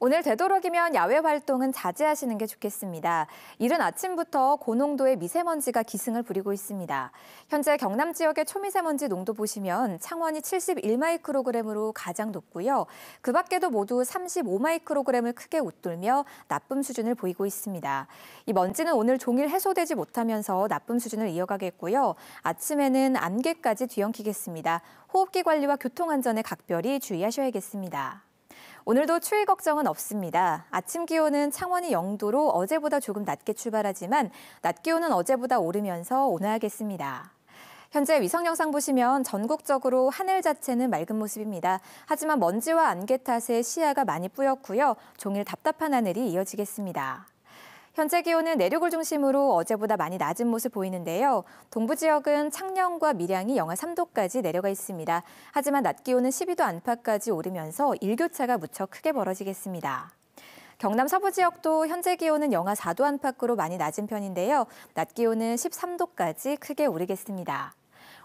오늘 되도록이면 야외 활동은 자제하시는 게 좋겠습니다. 이른 아침부터 고농도의 미세먼지가 기승을 부리고 있습니다. 현재 경남 지역의 초미세먼지 농도 보시면 창원이 71마이크로그램으로 가장 높고요. 그 밖에도 모두 35마이크로그램을 크게 웃돌며 나쁨 수준을 보이고 있습니다. 이 먼지는 오늘 종일 해소되지 못하면서 나쁨 수준을 이어가겠고요. 아침에는 안개까지 뒤엉키겠습니다. 호흡기 관리와 교통안전에 각별히 주의하셔야겠습니다. 오늘도 추위 걱정은 없습니다. 아침 기온은 창원이 0도로 어제보다 조금 낮게 출발하지만 낮 기온은 어제보다 오르면서 온화하겠습니다. 현재 위성 영상 보시면 전국적으로 하늘 자체는 맑은 모습입니다. 하지만 먼지와 안개 탓에 시야가 많이 뿌옇고요. 종일 답답한 하늘이 이어지겠습니다. 현재 기온은 내륙을 중심으로 어제보다 많이 낮은 모습 보이는데요. 동부 지역은 창녕과 밀양이 영하 3도까지 내려가 있습니다. 하지만 낮 기온은 12도 안팎까지 오르면서 일교차가 무척 크게 벌어지겠습니다. 경남 서부 지역도 현재 기온은 영하 4도 안팎으로 많이 낮은 편인데요. 낮 기온은 13도까지 크게 오르겠습니다.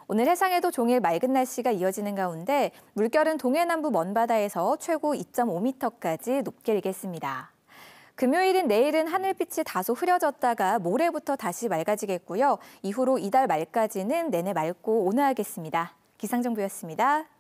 오늘 해상에도 종일 맑은 날씨가 이어지는 가운데 물결은 동해남부 먼바다에서 최고 2.5m까지 높게 일겠습니다. 금요일인 내일은 하늘빛이 다소 흐려졌다가 모레부터 다시 맑아지겠고요. 이후로 이달 말까지는 내내 맑고 온화하겠습니다. 기상정보였습니다.